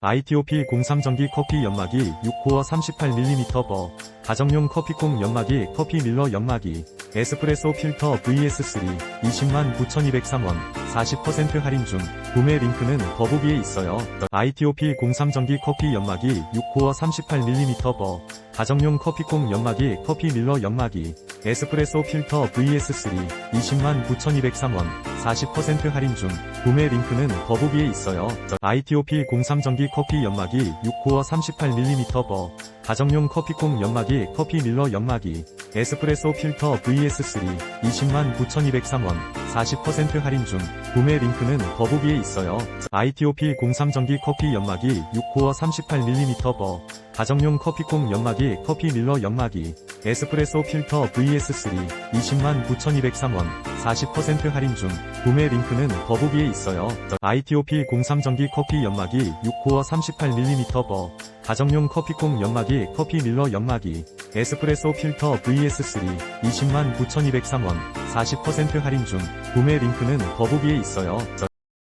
ITOP 03 전기 커피 연마기 6코어 38mm 버 가정용 커피콩 연마기 커피 밀러 연마기 에스프레소 필터 VS3 20만 9,203원 40% 할인 중 구매 링크는 더보기에 있어요. ITOP 03 전기 커피 연마기 6코어 38mm 버 가정용 커피콩 연마기 커피 밀러 연마기 에스프레소 필터 VS3 20만 9,203원 40% 할인 중 구매 링크는 더보기에 있어요. ITOP 03 전기 커피 연마기 6코어 38mm 버 가정용 커피콩 연마기 커피 밀러 연마기 에스프레소 필터 VS3 20만 9,203원 40% 할인 중 구매 링크는 더보기에 있어요. ITOP 03 전기 커피 연마기 6코어 38mm 버 가정용 커피콩 연마기 커피 밀러 연마기 에스프레소 필터 VS3 20만 9,203원 40% 할인 중 구매 링크는 더보기에 있어요. ITOP 03 전기 커피 연마기 6코어 38mm 버 가정용 커피콩 연마기 커피 밀러 연마기 에스프레소 필터 VS3 20만 9,203원 40% 할인 중 구매 링크는 더보기에 있어요.